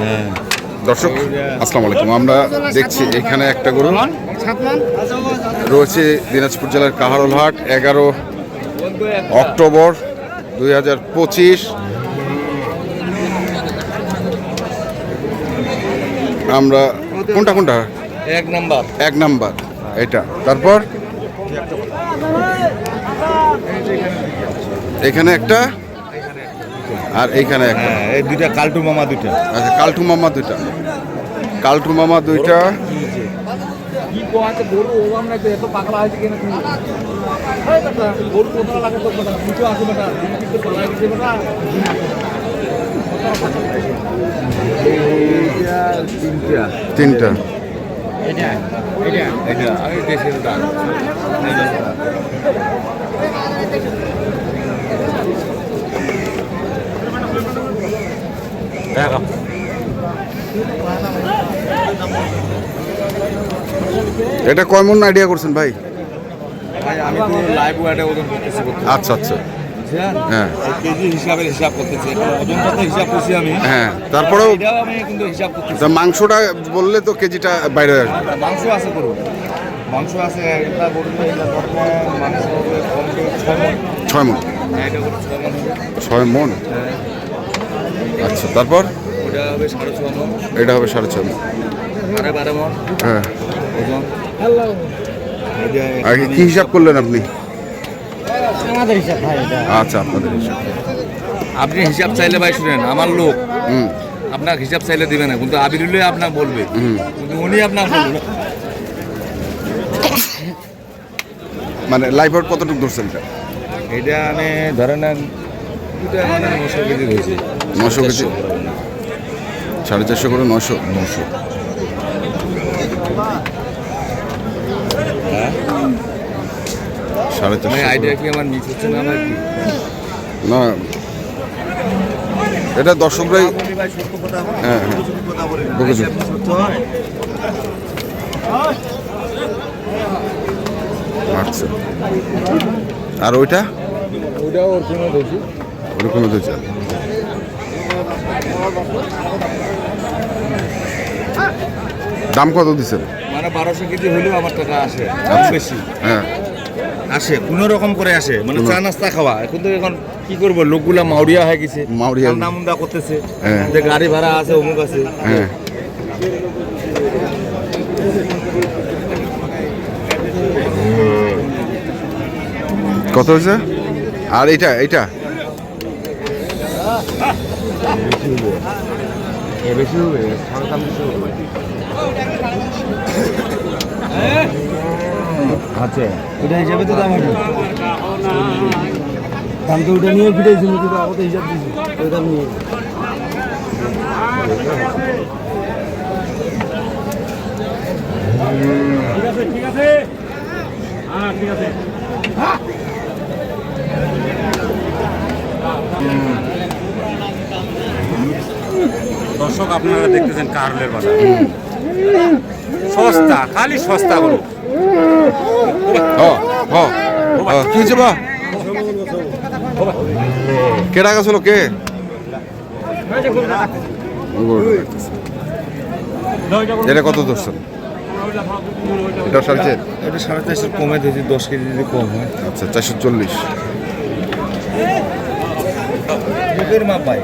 হ্যাঁ। দর্শক আসসালামু আলাইকুম। আমরা দেখছি এখানে একটা গরু। রয়েছে দিনাজপুর জেলার কাহারোলহাট এগারো অক্টোবর দুই হাজার পঁচিশ। আমরা কোনটা কোনটা? এক নাম্বার। এক নাম্বার এটা। তারপর? এখানে একটা আর এইখানে একটা। হ্যাঁ এই দুইটা কালটু মামা দুইটা। আচ্ছা কালটু মামা দুইটা। কালটু মামা দুইটা। তিনটা হয়েছে কেন তুমি এই বেটা গরু কোথাও লাগে তো বেটা কিছু আছে বেটা তুমি কি পালা গেছে বেটা তিনটা তিনটা এটা এটা এটা আমি দেশের দাম এটা কয় মন আইডিয়া করছেন ভাই? ভাই আমি তো লাইভ ওয়াটে ওজন করতেছি করতে আচ্ছা আচ্ছা। হ্যাঁ? এই কেজি হিসাবে হিসাব করতেছি এখন। ওজনটা তো হিসাব করছি আমি? হ্যাঁ তারপরেও আমি কিন্তু হিসাব করতেছি। মাংসটা বললে তো কেজিটা বাইরে আসবে। মাংস আছে মাংস আছে মাংস ছয় মণ ছয় মন। হ্যাঁ, ছয় মন। আচ্ছা তারপর? ওটা হবে সাড়ে এটা হবে সাড়ে ছয় মন। সাড়ে বারো মণ হ্যাঁ। আগে কি হিসাব করলেন আপনি? আমাদের হিসাব ভাই আচ্ছা আপনাদের হিসাব। আপনি হিসাব চাইলে ভাই শুনেন আমার লোক। হুম। আপনার হিসাব চাইলে দিবে না কিন্তু আবিরুল্লে আপনার বলবে। হুম। কিন্তু উনি আপনার বলবে মানে লাইভ আউট কতটুকু ধরছেন এটা? এটা আমি ধরে নেন দুটা মানে নশো কেজি সাড়ে চারশো করে নশো? নশো। সাড়ে মানে চারশো আইডিয়া কি আমার মিস হচ্ছে না আমার না এটা দর্শকরাই হ্যাঁ হ্যাঁ। আচ্ছা আর ওইটা? ওর কোনো ধরছি ওরকমই তো চাল দাম কত দিচ্ছেন? মানে বারোশো কেজি হলেও আমার টাকা আসে আচ্ছা। বেশি। হ্যাঁ। আসে কোনো রকম করে আসে। মানে চা নাস্তা খাওয়া। এখন তো এখন কি করব? লোকগুলা মাউরিয়া হয়ে গেছে। মাউরিয়া। নামুন্দা করতেছে। হ্যাঁ। যে গাড়ি ভাড়া আছে অমুক আছে। হ্যাঁ। কত হয়েছে? আর এইটা এইটা। বেশি হবে সাড়ে বেশি হবে আচ্ছা ওটা হিসাবে তো দাম তো ওটা নিয়ে ফিরেছি কিন্তু আমাদের হিসাব দিয়েছি ওই দাম নিয়ে। ঠিক আছে ঠিক আছে। হ্যাঁ ঠিক আছে। দর্শক আপনারা দেখতেছেন কারলের বাজার সস্তা খালি সস্তা গরু। কি হয়েছে বা? কে টাকা ছিল কে এটা কত ধরছেন এটা সাড়ে চার। এটা সাড়ে চারশো কমে দিয়েছি দশ কেজি যদি কম হয়। আচ্ছা চারশো চল্লিশ। বুকের মাপ ভাই।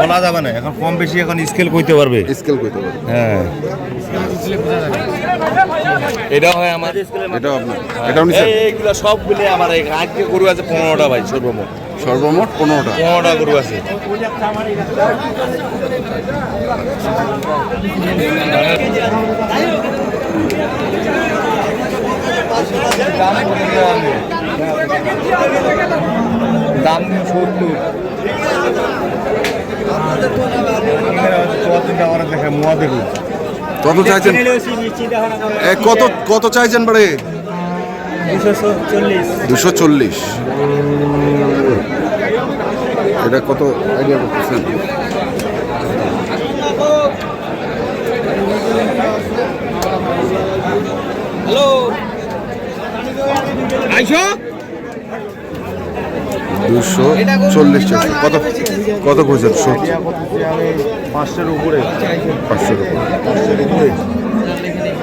বলা যাবে না এখন কম বেশি এখন স্কেল করতে পারবে। স্কেল করতে পারবে। হ্যাঁ। এটা হয় আমার এটাও আপনার। এটাও নিচ্ছেন এই- এইগুলা সব মিলে আমার এই আজকে গরু আছে পনেরোটা ভাই সর্বমোট। সর্বমোট পনেরোটা। পনেরোটা গরু আছে। দাম সত্তর। কত চাইছেন? কত কত চাইছেন বাড়ে? দুশো চল্লিশ। এটা কত আইডিয়া করতেছেন? হ্যালো। আইসো। দুশো চল্লিশ চাইছে কত কত খুঁজছেন সবজি আমি পাঁচটার উপরে। পাঁচশোর পাঁচটার উপরে।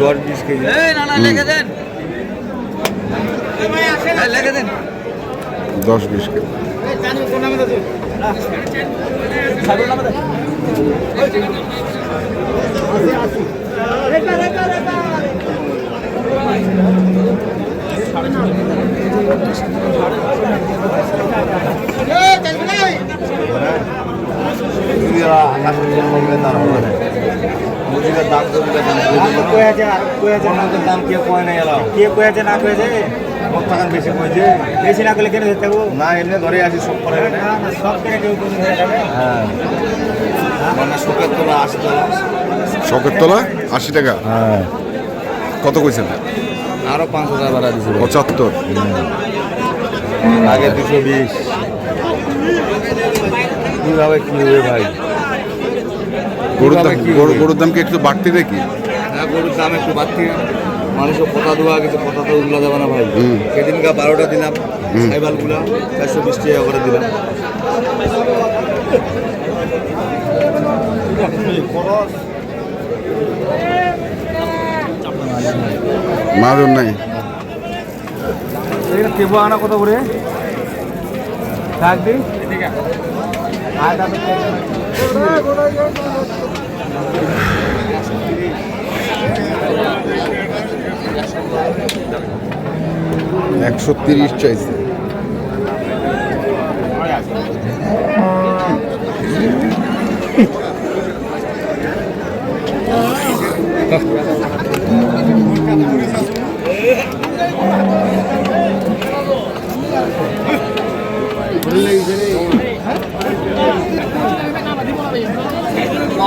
দশ বিশ কেজি। দশ বিশ কেজি। মুরগিরা আকাশের মুরগির দাম কমবে দাম কমবে দাম কে কয় এলাও কে কয়েছে না কয়েছে কত টাকা বেশি কয়েছে বেশি না করলে কেন ধরতে না এমনি ধরে আসি সব করে সব কেন কেউ কোনো হ্যাঁ মানে শোকের তোলা আশি শখের তোলা আশি টাকা? হ্যাঁ। কত কইছেন? আরও পাঁচ হাজার বাড়া দিছিল পঁচাত্তর। আগে দুশো বিশ। কীভাবে কি হবে ভাই? গরুর দাম কি? গরু- গরুর দাম কি একটু বাড়তি দেখি হ্যাঁ গরুর দাম একটু বাড়তি মানুষও কথা দেওয়া গেছে কথা তো উল্লা যাবে না ভাই। সেদিনকে বারোটা দিলাম সাইবালগুলা চারশো বিশ টাকা করে দিলাম। মাজন নাই। কেবো আনা কত করে? থাকবি একশো তিরিশ চাইছে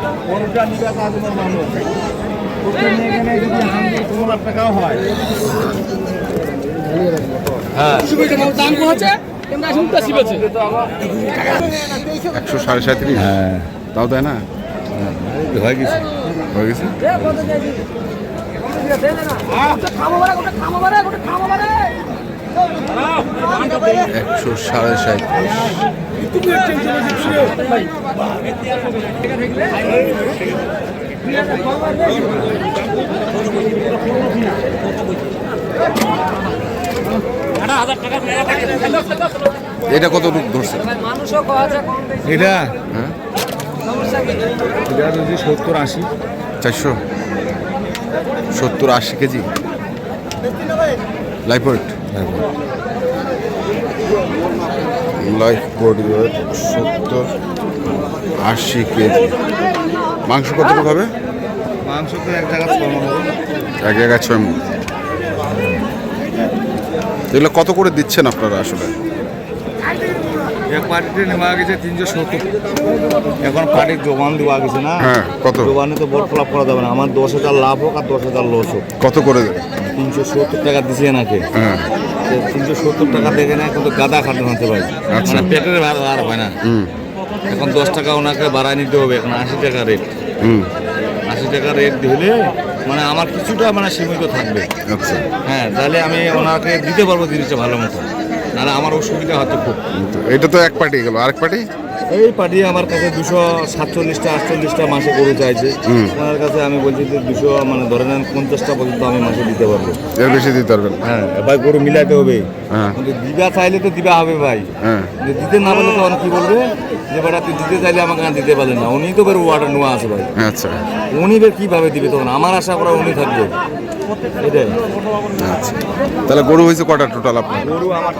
খালি নিবে কাজ আমার ভালো ওটা নিয়ে গেলে যদি হামদি তোমার টাকাও হয়। শিখেছে একশো সাড়ে সাঁত্রিশ? হ্যাঁ। তাও তাই না? হয়ে গেছে। হয়ে গেছে? একশো সাড়ে সাঁত্রিশ। এটা কত রূপ ধরছে? এটা? হ্যাঁ। এটা যদি সত্তর আশি। চারশো? সত্তর আশি KG? Life life body weight সত্তর আশি কেজি। মাংস কতটুকু হবে? মাংস তো এক জায়গা ছয় মন হবে। এক জায়গায় ছয়। এগুলো কত করে দিচ্ছেন আপনারা আসলে? এক পার্টিতে নেওয়া গেছে তিনশো সত্তর। এখন পার্টির জোবান দেওয়া গেছে না? হ্যাঁ, কত? জোবানে তো করা যাবে না। আমার দশ হাজার লাভ হোক আর দশ হাজার লস হোক। কত করে তিনশো সত্তর টাকা দিছে নাকি? হ্যাঁ। তিনশো সত্তর টাকা দেখে না কিন্তু গাদা খাটে আনতে পারি। আচ্ছা। মানে পেটের ভার আর হয় না। এখন দশ টাকা ওনাকে বাড়ায় নিতে হবে এখন আশি টাকা রেট আশি টাকা রেট দিলে মানে আমার কিছুটা মানে সীমিত থাকবে। আচ্ছা। হ্যাঁ তাহলে আমি ওনাকে দিতে পারব জিনিসটা ভালো মতো। নাহলে আমার অসুবিধা হতো খুব। এটা তো এক পার্টি গেল। আরেক পার্টি? এই পার্টি আমার কাছে দুশো সাতচল্লিশটা আটচল্লিশটা মাসে গরু চাইছে। ওনার কাছে আমি বলছি যে দুশো মানে ধরে নেন পঞ্চাশটা পর্যন্ত আমি মাসে দিতে পারব। এর বেশি দিতে পারবেন হ্যাঁ ভাই গরু মিলাইতে হবে। হ্যাঁ। কিন্তু দিবা চাইলে তো দিবা হবে ভাই। হ্যাঁ। দিতে না পারলে তো অনেক কি বলবে? যে বেটা তুই দিতে চাইলে আমাকে আর দিতে পারলেন না। উনি তো বের ওয়াটার নেওয়া আছে ভাই। আচ্ছা। উনি বের কীভাবে দিবে তখন? আমার আশা করা উনি থাকবে। এটাই। আচ্ছা। তাহলে গরু হয়েছে কটা টোটাল আপনার? গরু আমার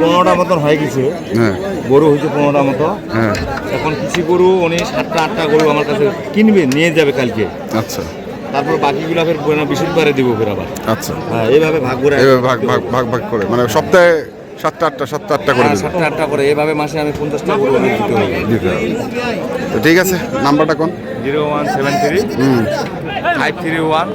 পনেরোটা মতন হয়ে গেছে। হ্যাঁ। গরু হয়েছে পনেরোটা মতো। হ্যাঁ। এখন কিছু গরু উনি সাতটা আটটা গরু আমার কাছে কিনবে নিয়ে যাবে কালকে। আচ্ছা। তারপর বাকিগুলো ফের বৃহস্পতিবারে দিব ফের আবার। আচ্ছা। হ্যাঁ এইভাবে ভাগ করে এইভাবে ভাগ ভাগ ভাগ ভাগ করে। মানে সপ্তাহে সাতটা আটটা সাতটা আটটা করে হ্যাঁ সাতটা আটটা করে। এভাবে মাসে আমি পঞ্চাশটা গরু আমি দিতে হবে। দিতে হবে। তো ঠিক আছে নাম্বারটা কোন? Zero one seven three five three one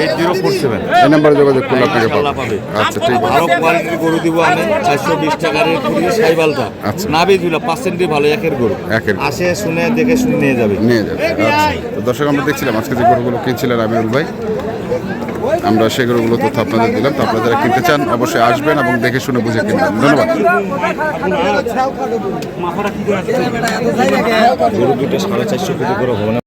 eight zero four seven এই নাম্বারে যোগাযোগ করলে আপনাকে পাবে। পাবে। আচ্ছা ঠিক আছে। ভালো কোয়ালিটির গরু দিব আমি চারশো বিশ টাকার পুরিয়ে সাইবালটা। আচ্ছা। নাবি দুলা পার্সেন্টই ভালো একের গরু। একের আসে শুনে দেখে শুনে নিয়ে যাবে। নিয়ে যাবে। আচ্ছা তো দর্শক আমরা দেখছিলাম আজকে যে গরুগুলো কিনছিলেন আমিরুল ভাই। আমরা সেই গরুগুলো তথ্য আপনাদের দিলাম। তো আপনারা যারা কিনতে চান অবশ্যই আসবেন এবং দেখে শুনে বুঝে কিনবেন। ধন্যবাদ। গরু দুটো সাড়ে চারশো করে